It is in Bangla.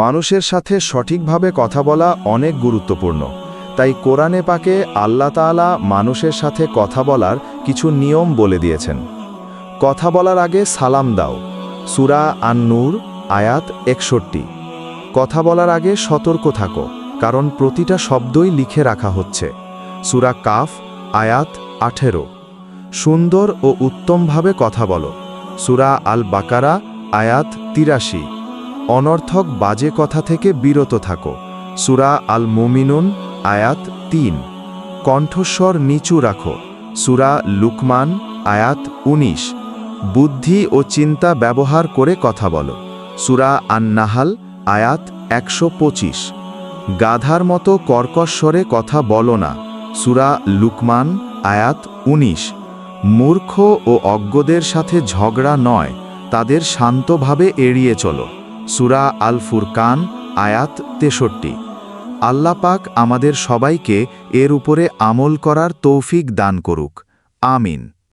মানুষের সাথে সঠিকভাবে কথা বলা অনেক গুরুত্বপূর্ণ। তাই কোরআনে পাকে আল্লাহ তাআলা মানুষের সাথে কথা বলার কিছু নিয়ম বলে দিয়েছেন। কথা বলার আগে সালাম দাও। সুরা আন নূর আয়াত একষট্টি। কথা বলার আগে সতর্ক থাকো, কারণ প্রতিটা শব্দই লিখে রাখা হচ্ছে। সুরা কাফ, আয়াত আঠেরো। সুন্দর ও উত্তমভাবে কথা বলো। সুরা আল বাকারা আয়াত তিরাশি। অনর্থক বাজে কথা থেকে বিরত থাকো। সুরা আল মুমিনুন আয়াত তিন। কণ্ঠস্বর নিচু রাখো। সুরা লুকমান, আয়াত ১৯ বুদ্ধি ও চিন্তা ব্যবহার করে কথা বলো। সুরা আন্নাহাল, আয়াত একশো পঁচিশ। গাধার মতো কর্কশ্বরে কথা বলো না। সুরা লুকমান, আয়াত ১৯ মূর্খ ও অজ্ঞদের সাথে ঝগড়া নয়। তাদের শান্তভাবে এড়িয়ে চলো। সুরা আল ফুরকান আয়াত তেষট্টি। আল্লাপাক আমাদের সবাইকে এর উপরে আমল করার তৌফিক দান করুক। আমিন।